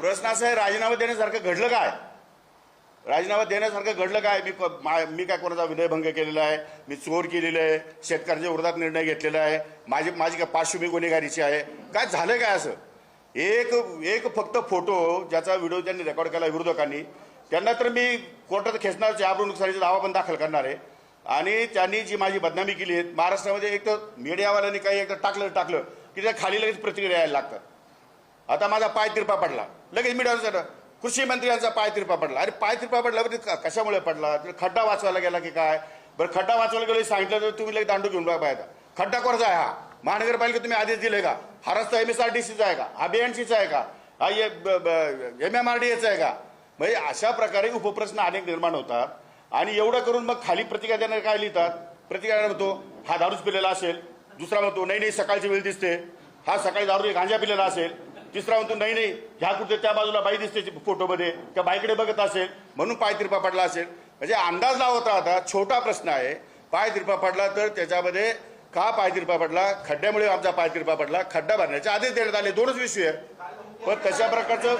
प्रश्न असा आहे राजीनामा देण्यासारखं घडलं काय? राजीनामा देण्यासारखं घडलं काय? मी क- मा- मी काय कोणाचा विनयभंग केलेला आहे? मी चोर केलेलं आहे? शेतकऱ्यांच्या विरोधात निर्णय घेतलेला आहे? माझी माझी काय पार्श्वभूमी गुन्हेगारीची आहे? काय झालं काय असं? एक एक फक्त फोटो ज्याचा व्हिडिओ त्यांनी रेकॉर्ड केला विरोधकांनी त्यांना तर मी कोर्टात खेचणार याबरोबर नुकसानीचा दावा पण दाखल करणार आहे. आणि त्यांनी जी माझी बदनामी केली आहे महाराष्ट्रामध्ये एक तर मीडियावाल्यांनी काही एकदा टाकलं टाकलं. की त्या खाली लगेच प्रतिक्रिया यायला लागतात. आता माझा पाय तिरपा पडला. लगेच मीडियावर कृषी मंत्र्यांचा पाय तिरपा पडला. अरे पाय तिरपा पडला बरं कशामुळे पडला? खड्डा वाचवायला गेला की काय? बरं खड्डा वाचवायला गेलो सांगितलं तर तुम्ही लगेच दांडू घेऊन बघा पाहिजे खड्डा कोणाचा आहे हा. महानगरपालिका तुम्ही आदेश दिले का? हा रस्ता एम एस आर डी सीचा आहे का? हा बी एन सीचा आहे का? हा एम एम आर डी एचा आहे का? म्हणजे अशा प्रकारे उपप्रश्न अनेक निर्माण होतात. आणि एवढं करून मग खाली प्रतिक्रिया देणारे काय लिहितात? प्रतिक्रिया म्हणतो हा दारूच पिलेला असेल. दुसरा म्हणतो नाही नाही सकाळची वेळ दिसते. हा सकाळी दारू गांजा पिलेला असेल. तिसरा म्हणतो नाही नाही ह्या कुठे त्या बाजूला बाई दिसते फोटोमध्ये त्या बाईकडे बघत असेल. म्हणून पाय तिरपा पडला असेल. म्हणजे अंदाज लावता आता छोटा प्रश्न आहे. पाय तिरपा पडला तर त्याच्यामध्ये का पाय तिरपा पडला? खड्ड्यामुळे आमचा पाय तिरपा पडला. खड्डा भरण्याचे आदेश देण्यात आले. दोनच विषय पण तशा प्रकारचं